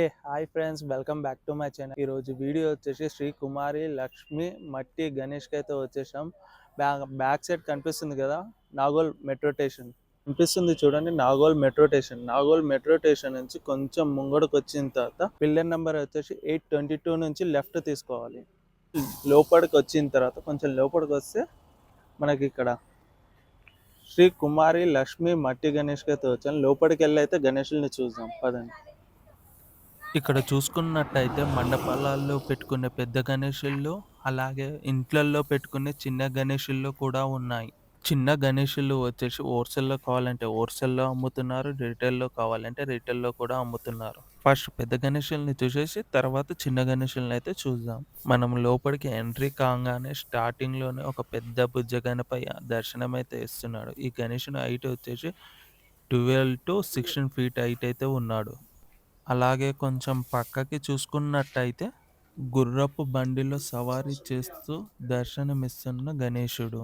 A hi friends welcome back to my channel ఈరోజు video వచ్చేసి శ్రీ కుమారి లక్ష్మి మట్టి గణేష్కి అయితే వచ్చేసాం. బ్యాక్ బ్యాక్ సైడ్ కనిపిస్తుంది కదా నాగోల్ మెట్రో స్టేషన్ కనిపిస్తుంది చూడండి Nagole metro station Nagole metro station నుంచి కొంచెం ముంగడకు వచ్చిన తర్వాత పిల్లర్ నెంబర్ వచ్చేసి ఎయిట్ ట్వంటీ టూ నుంచి లెఫ్ట్ తీసుకోవాలి. లోపలికి వచ్చిన తర్వాత కొంచెం లోపలికి వస్తే మనకి ఇక్కడ శ్రీ కుమారి లక్ష్మి మట్టి గణేష్కి అయితే వచ్చాను లోపలికి వెళ్ళి అయితే గణేషుల్ని చూద్దాం. పదండి. ఇక్కడ చూసుకున్నట్టయితే మండపాలలో పెట్టుకునే పెద్ద గణేషుల్లో అలాగే ఇంట్లల్లో పెట్టుకునే చిన్న గణేషుల్లో కూడా ఉన్నాయి. చిన్న గణేషులు వచ్చేసి హోల్సేల్లో కావాలంటే హోల్సేల్లో అమ్ముతున్నారు రిటైల్లో కావాలంటే రిటైల్లో కూడా అమ్ముతున్నారు. ఫస్ట్ పెద్ద గణేషుల్ని చూసేసి తర్వాత చిన్న గణేషుల్ని అయితే చూద్దాం. మనం లోపలికి ఎంట్రీ కాగానే స్టార్టింగ్లోనే ఒక పెద్ద బుజ్జ దర్శనం అయితే ఇస్తున్నాడు. ఈ గణేషుని హైట్ వచ్చేసి twelve to sixteen feet height అయితే ఉన్నాడు. అలాగే కొంచెం పక్కకి చూసుకున్నట్టయితే గుర్రపు బండిలో సవారీ చేస్తూ దర్శనమిస్తున్న గణేశుడు.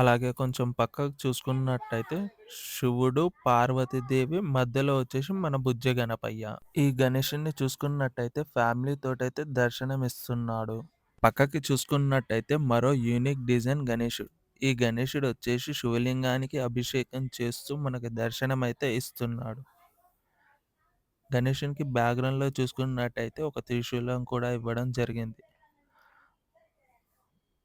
అలాగే కొంచెం పక్కకు చూసుకున్నట్టయితే శివుడు పార్వతీదేవి మధ్యలో వచ్చేసి మన బుజ్జ గణపయ్య. ఈ గణేషుని చూసుకున్నట్టయితే ఫ్యామిలీ తోటైతే దర్శనం ఇస్తున్నాడు పక్కకి చూసుకున్నట్టయితే మరో యూనిక్ డిజైన్ గణేశుడు. ఈ గణేశుడు వచ్చేసి శివలింగానికి అభిషేకం చేస్తూ మనకి దర్శనం అయితే ఇస్తున్నాడు. గణేషునికి బ్యాక్‌గ్రౌండ్‌లో చూసుకున్నట్టయితే ఒక త్రిశూలం కూడా ఇవ్వడం జరిగింది.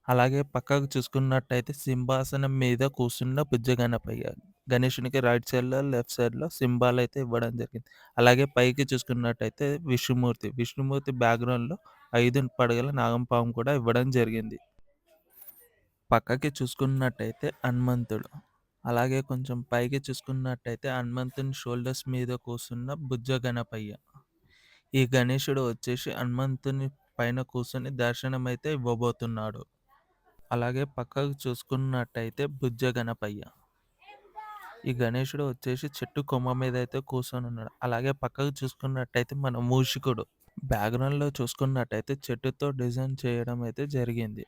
అలాగే పక్కకు చూసుకున్నట్టయితే సింహాసనం మీద కూర్చున్న బుజ్జ గణపయ్య. గణేషునికి రైట్ సైడ్‌లో, లెఫ్ట్ సైడ్‌లో సింబాల్ అయితే ఇవ్వడం జరిగింది. అలాగే పైకి చూసుకున్నట్టయితే విష్ణుమూర్తి. విష్ణుమూర్తి బ్యాక్‌గ్రౌండ్‌లో 5 పడగల నాగంపాము కూడా ఇవ్వడం జరిగింది. పక్కకి చూసుకున్నట్టయితే హనుమంతుడు. అలాగే కొంచెం పైకి చూసుకున్నట్టయితే హనుమంతుని షోల్డర్స్ మీద కూర్చున్న బుజ్జ గణపయ్య. ఈ గణేశుడు వచ్చేసి హనుమంతుని పైన కూర్చొని దర్శనం అయితే ఇవ్వబోతున్నాడు. అలాగే పక్కకు చూసుకున్నట్టయితే బుజ్జ గణపయ్య. ఈ గణేశుడు వచ్చేసి చెట్టు కొమ్మ మీద అయితే కూర్చొని ఉన్నాడు. అలాగే పక్కకు చూసుకున్నట్టయితే మన మూషికుడు. బ్యాక్‌గ్రౌండ్‌లో చూసుకున్నట్టయితే చెట్టుతో డిజైన్ చేయడం అయితే జరిగింది.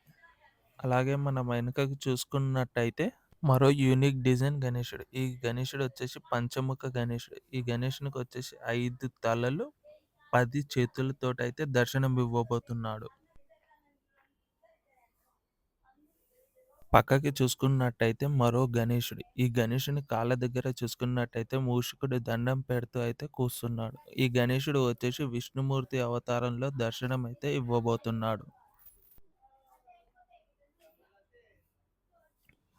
అలాగే మనం వెనుకకు చూసుకున్నట్టయితే మరో యూనిక్ డిజైన్ గణేశుడు. ఈ గణేషుడు వచ్చేసి పంచముఖ గణేశుడు. ఈ గణేషునికి వచ్చేసి 5 తలలు, 10 చేతులతోటైతే దర్శనం ఇవ్వబోతున్నాడు. పక్కకి చూసుకున్నట్టయితే మరో గణేశుడు. ఈ గణేశుని కాళ్ళ దగ్గర చూసుకున్నట్టయితే మూషికుడు దండం పెడుతూ అయితే కూర్చున్నాడు. ఈ గణేశుడు వచ్చేసి విష్ణుమూర్తి అవతారంలో దర్శనం అయితే ఇవ్వబోతున్నాడు.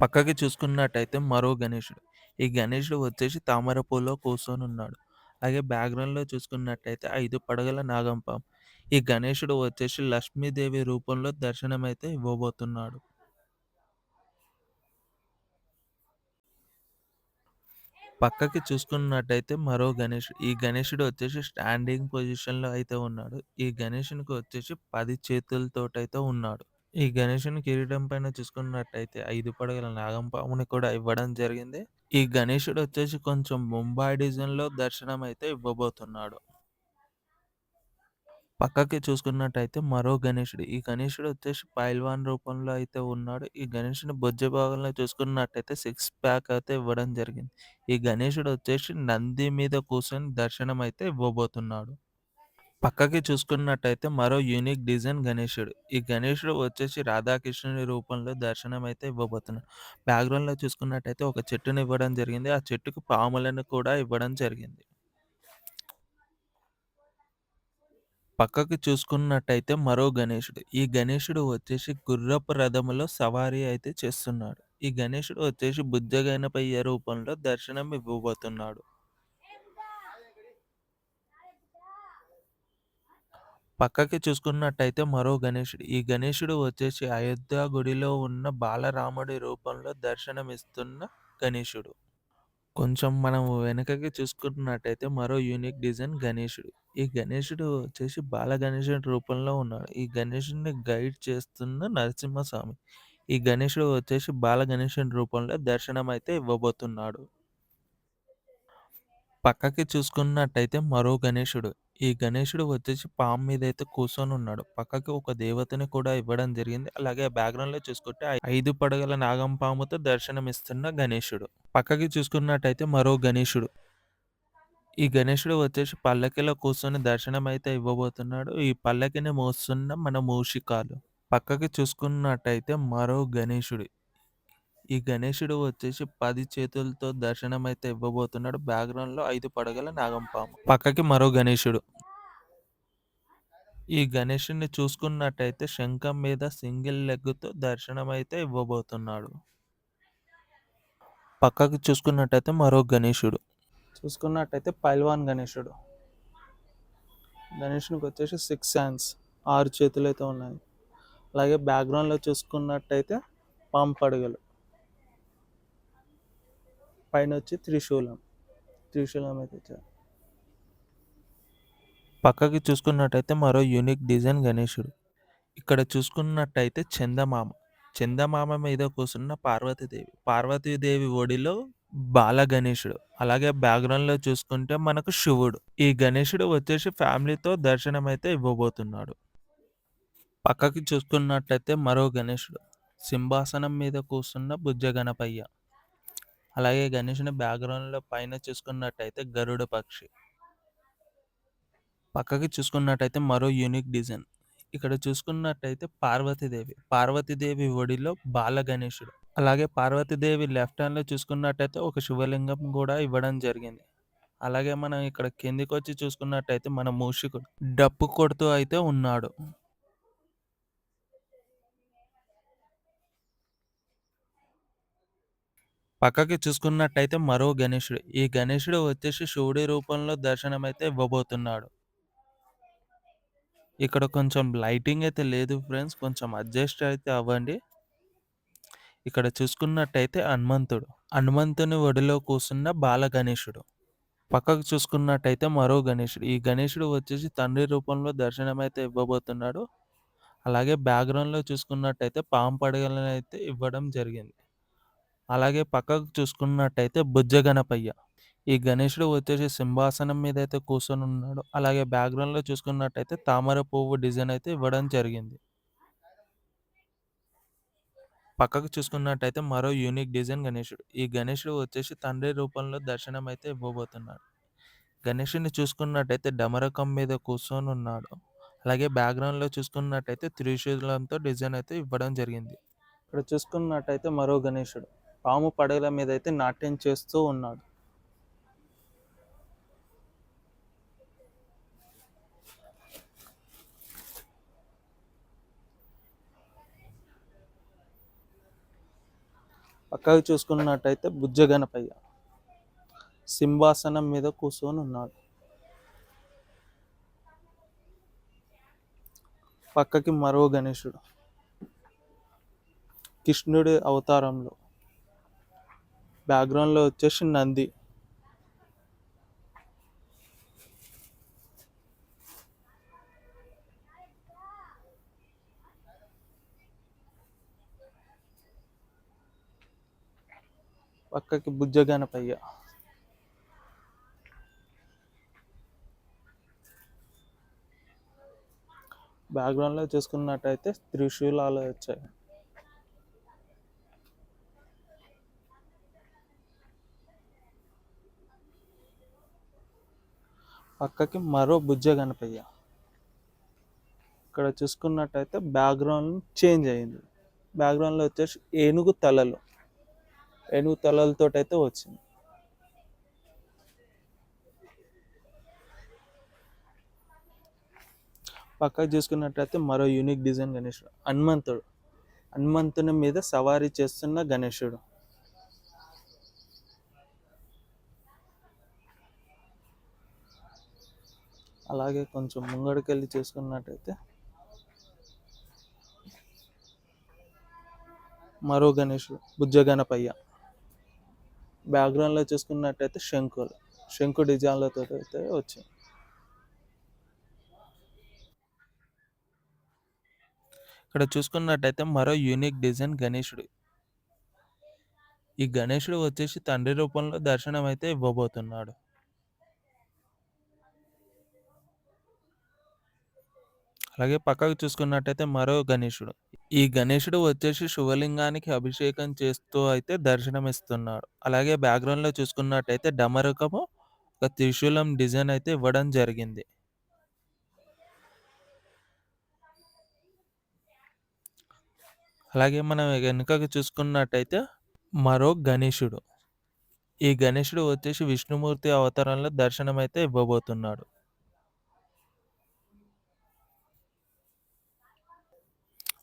పక్కకి చూసుకున్నట్టయితే మరో గణేశుడు. ఈ గణేశుడు వచ్చేసి తామర పూలో కూర్చొనున్నాడు. అలాగే బ్యాక్‌గ్రౌండ్‌లో చూసుకున్నట్టయితే 5 పడగల నాగంపం ఈ గణేశుడు వచ్చేసి లక్ష్మీదేవి రూపంలో దర్శనమైతే ఇవ్వబోతున్నాడు. పక్కకి చూసుకున్నట్టయితే మరో గణేశుడు. ఈ గణేశుడు వచ్చేసి స్టాండింగ్ పొజిషన్‌లో అయితే ఉన్నాడు. ఈ గణేశునికి వచ్చేసి 10 చేతులతోటైతే ఉన్నాడు. ఈ గణేషుని కిరీటం పైన చూసుకున్నట్టయితే 5 పడగల నాగంపాముని కూడా ఇవ్వడం జరిగింది. ఈ గణేషుడు వచ్చేసి కొంచెం ముంబాయి డిజైన్‌లో దర్శనం అయితే ఇవ్వబోతున్నాడు. పక్కకి చూసుకున్నట్టయితే మరో గణేశుడు. ఈ గణేషుడు వచ్చేసి పైల్వాన్ రూపంలో అయితే ఉన్నాడు. ఈ గణేశుని బొజ్జ భాగంలో చూసుకున్నట్టయితే సిక్స్ ప్యాక్ అయితే ఇవ్వడం జరిగింది. ఈ గణేషుడు వచ్చేసి నంది మీద కూర్చొని దర్శనం అయితే ఇవ్వబోతున్నాడు. పక్కకి చూసుకున్నట్టయితే మరో యూనిక్ డిజైన్ గణేశుడు. ఈ గణేశుడు వచ్చేసి రాధాకృష్ణుని రూపంలో దర్శనం అయితే ఇవ్వబోతున్నాడు. బ్యాక్‌గ్రౌండ్‌లో చూసుకున్నట్టయితే ఒక చెట్టుని ఇవ్వడం జరిగింది. ఆ చెట్టుకు పాములను కూడా ఇవ్వడం జరిగింది. పక్కకి చూసుకున్నట్టయితే మరో గణేశుడు. ఈ గణేశుడు వచ్చేసి గుర్రపు రథములో సవారీ అయితే చేస్తున్నాడు. ఈ గణేశుడు వచ్చేసి బుజ్జ రూపంలో దర్శనం ఇవ్వబోతున్నాడు. పక్కకి చూసుకున్నట్టయితే మరో గణేశుడు. ఈ గణేశుడు వచ్చేసి అయోధ్య గుడిలో ఉన్న బాలరాముడి రూపంలో దర్శనమిస్తున్న గణేశుడు. కొంచెం మనం వెనకకి చూసుకున్నట్టయితే మరో యూనిక్ డిజైన్ గణేశుడు. ఈ గణేశుడు వచ్చేసి బాలగణేశుడి రూపంలో ఉన్నాడు. ఈ గణేశుడిని గైడ్ చేస్తున్న నరసింహస్వామి. ఈ గణేశుడు వచ్చేసి బాలగణేశుని రూపంలో దర్శనం అయితే ఇవ్వబోతున్నాడు. పక్కకి చూసుకున్నట్టయితే మరో గణేశుడు. ఈ గణేశుడు వచ్చేసి పాము మీద అయితే కూర్చొనున్నాడు. పక్కకి ఒక దేవతని కూడా ఇవ్వడం జరిగింది. అలాగే బ్యాక్‌గ్రౌండ్‌లో చూసుకుంటే 5 పడగల నాగంపాముతో దర్శనమిస్తున్న గణేశుడు. పక్కకి చూసుకున్నట్టయితే మరో గణేశుడు. ఈ గణేశుడు వచ్చేసి పల్లకిలో కూర్చొని దర్శనం అయితే ఇవ్వబోతున్నాడు. ఈ పల్లకిని మోస్తున్న మన మూషికాలు. పక్కకి చూసుకున్నట్టయితే మరో గణేశుడు. ఈ గణేశుడు వచ్చేసి పది చేతులతో దర్శనం అయితే ఇవ్వబోతున్నాడు. బ్యాక్‌గ్రౌండ్‌లో 5 పడగల నాగంపాము. పక్కకి మరో గణేశుడు. ఈ గణేశుడిని చూసుకున్నట్టయితే శంఖం మీద సింగిల్ లెగ్‌తో దర్శనం అయితే ఇవ్వబోతున్నాడు. పక్కకి చూసుకున్నట్టయితే మరో గణేశుడు. చూసుకున్నట్టయితే పైల్వాన్ గణేశుడు. గణేశునికి వచ్చేసి సిక్స్ హ్యాండ్స్ 6 చేతులైతే ఉన్నాయి. అలాగే బ్యాక్‌గ్రౌండ్‌లో చూసుకున్నట్టయితే పాము పైన వచ్చి త్రిశూలం. త్రిశూలం అయితే ఇచ్చారు. పక్కకి చూసుకున్నట్టయితే మరో యూనిక్ డిజైన్ గణేశుడు. ఇక్కడ చూసుకున్నట్టయితే చందమామ. చందమామ మీద కూసున్న పార్వతీదేవి. పార్వతీదేవి ఒడిలో బాల గణేశుడు. అలాగే బ్యాక్‌గ్రౌండ్‌లో చూసుకుంటే మనకు శివుడు. ఈ గణేశుడు వచ్చేసి ఫ్యామిలీతో దర్శనం అయితే ఇవ్వబోతున్నాడు. పక్కకి చూసుకున్నట్టయితే మరో గణేశుడు. సింహాసనం మీద కూసున్న బుజ్జ గణపయ్య. అలాగే గణేశుని బ్యాక్‌గ్రౌండ్‌లో పైన చూసుకున్నట్టయితే గరుడ పక్షి. పక్కకి చూసుకున్నట్టయితే మరో యూనిక్ డిజైన్. ఇక్కడ చూసుకున్నట్టయితే పార్వతీదేవి. పార్వతీదేవి ఒడిలో బాల గణేషుడు అలాగే పార్వతీదేవి లెఫ్ట్ హ్యాండ్‌లో చూసుకున్నట్టయితే ఒక శివలింగం కూడా ఇవ్వడం జరిగింది. అలాగే మనం ఇక్కడ కిందికి వచ్చి చూసుకున్నట్టయితే మన మూషికుడు డప్పు కొడుతూ అయితే ఉన్నాడు. పక్కకి చూసుకున్నట్టయితే మరో గణేశుడు. ఈ గణేశుడు వచ్చేసి శివుడి రూపంలో దర్శనమైతే ఇవ్వబోతున్నాడు. ఇక్కడ కొంచెం లైటింగ్ అయితే లేదు ఫ్రెండ్స్. కొంచెం అడ్జస్ట్ అయితే అవ్వండి. ఇక్కడ చూసుకున్నట్టయితే హనుమంతుడు. హనుమంతుని ఒడిలో కూసున్న బాలగణేశుడు. పక్కకు చూసుకున్నట్టయితే మరో గణేశుడు. ఈ గణేశుడు వచ్చేసి తండ్రి రూపంలో దర్శనమైతే ఇవ్వబోతున్నాడు. అలాగే బ్యాక్‌గ్రౌండ్‌లో చూసుకున్నట్టయితే పాము పడగలనైతే ఇవ్వడం జరిగింది. అలాగే పక్కకు చూసుకున్నట్టయితే బుజ్జ గణపయ్య. ఈ గణేశుడు వచ్చేసి సింహాసనం మీద అయితే కూర్చొనున్నాడు. అలాగే బ్యాక్‌గ్రౌండ్‌లో చూసుకున్నట్టయితే తామర పువ్వు డిజైన్ అయితే ఇవ్వడం జరిగింది. పక్కకు చూసుకున్నట్టయితే మరో యూనిక్ డిజైన్ గణేశుడు. ఈ గణేశుడు వచ్చేసి తండ్రి రూపంలో దర్శనం అయితే ఇవ్వబోతున్నాడు. గణేశుడిని చూసుకున్నట్టయితే డమరకం మీద కూర్చొనున్నాడు. అలాగే బ్యాక్‌గ్రౌండ్‌లో చూసుకున్నట్టయితే త్రిశూలంతో డిజైన్ అయితే ఇవ్వడం జరిగింది. ఇక్కడ చూసుకున్నట్టయితే మరో గణేశుడు. పాము పడగల మీద అయితే నాట్యం చేస్తూ ఉన్నాడు. పక్కకు చూసుకున్నట్టయితే బుజ్జ గణపయ్య. సింహాసనం మీద కూర్చొని ఉన్నాడు పక్కకి మరో గణేశుడు. కృష్ణుడి అవతారంలో. బ్యాక్‌గ్రౌండ్‌లో వచ్చేసి నంది. పక్కకి బుజ్జ గణపయ్య. బ్యాక్‌గ్రౌండ్‌లో చూసుకున్నట్టయితే త్రిశూలాలు వచ్చాయి. పక్కకి మరో బుజ్జ గణపయ్య. ఇక్కడ చూసుకున్నట్టయితే బ్యాక్‌గ్రౌండ్ చేంజ్ అయింది. బ్యాక్‌గ్రౌండ్‌లో వచ్చేసి ఏనుగు తలలు. ఏనుగు తలలతో అయితే వచ్చింది. పక్కకు చూసుకున్నట్టయితే మరో యూనిక్ డిజైన్ గణేశుడు. హనుమంతుడు. హనుమంతుని మీద సవారీ చేస్తున్న గణేశుడు. అలాగే కొంచెం ముంగడికెళ్ళి చేసుకున్నట్టయితే మరో గణేశుడు బుజ్జ గణపయ్య. బ్యాక్‌గ్రౌండ్‌లో చూసుకున్నట్టయితే శంకులు. శంకు అయితే వచ్చింది. ఇక్కడ చూసుకున్నట్టయితే మరో యూనిక్ డిజైన్ గణేశుడు. ఈ గణేశుడు వచ్చేసి తండ్రి రూపంలో దర్శనం అయితే ఇవ్వబోతున్నాడు. అలాగే పక్కకు చూసుకున్నట్టయితే మరో గణేశుడు. ఈ గణేశుడు వచ్చేసి శివలింగానికి అభిషేకం చేస్తూ అయితే దర్శనమిస్తున్నాడు. అలాగే బ్యాక్‌గ్రౌండ్‌లో చూసుకున్నట్టయితే డమరుకము, ఒక త్రిశూలం డిజైన్ అయితే ఇవ్వడం జరిగింది. అలాగే మనం వెనుకకు చూసుకున్నట్టయితే మరో గణేశుడు. ఈ గణేశుడు వచ్చేసి విష్ణుమూర్తి అవతారంలో దర్శనమైతే ఇవ్వబోతున్నాడు.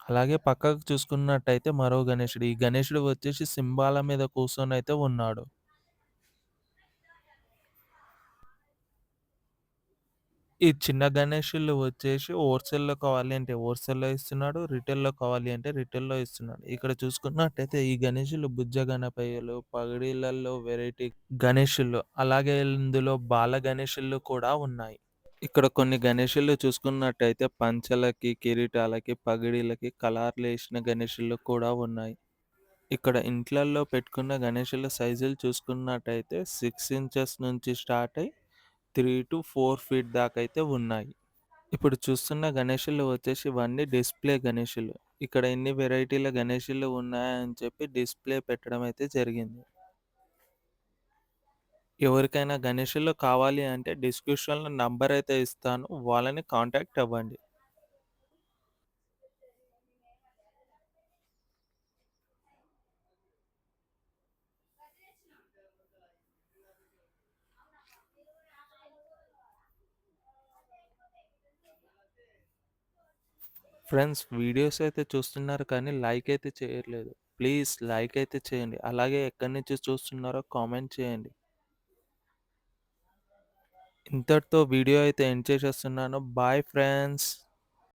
అలాగే పక్కకు చూసుకున్నట్టయితే మరో గణేశుడు. ఈ గణేశుడు వచ్చేసి సింబాల మీద కూర్చొనైతే ఉన్నాడు. ఈ చిన్న గణేశులు వచ్చేసి హోల్‌సేల్‌లో కావాలి అంటే హోల్‌సేల్‌లో ఇస్తున్నాడు. రిటైల్‌లో కావాలి అంటే రిటైల్‌లో ఇస్తున్నాడు. ఇక్కడ చూసుకున్నట్టయితే ఈ గణేశులు బుజ్జ గణపయ్యలు, పగిడీలలో వెరైటీ గణేశులు, అలాగే ఇందులో బాల గణేశులు కూడా ఉన్నాయి. ఇక్కడ కొన్ని గణేషులు చూసుకున్నట్టయితే పంచలకి, కిరీటాలకి, పగిడీలకి కలర్లేసిన గణేషులు కూడా ఉన్నాయి. ఇక్కడ ఇంట్లల్లో పెట్టుకున్న గణేషుల సైజులు చూసుకున్నట్టయితే 6 ఇంచెస్ నుంచి స్టార్ట్ అయ్యి 3-4 ఫీట్ దాకా అయితే ఉన్నాయి. ఇప్పుడు చూస్తున్న గణేషులు వచ్చేసి ఇవన్నీ డిస్‌ప్లే గణేషులు ఇక్కడ ఎన్ని వెరైటీల గణేషులు ఉన్నాయని చెప్పి డిస్‌ప్లే పెట్టడం అయితే జరిగింది. ఎవరికైనా గణేశులు కావాలి అంటే డిస్క్రిప్షన్‌లో నంబర్ అయితే ఇస్తాను. వాళ్ళని కాంటాక్ట్ అవ్వండి. ఫ్రెండ్స్ వీడియోస్ అయితే చూస్తున్నారు కానీ లైక్ అయితే చేయట్లేదు. ప్లీజ్ లైక్ అయితే చేయండి. అలాగే ఎక్కడి నుంచి చూస్తున్నారో కామెంట్ చేయండి. ఇంతటితో వీడియో అయితే ఎండ్ చేసేస్తున్నాను. Bye friends.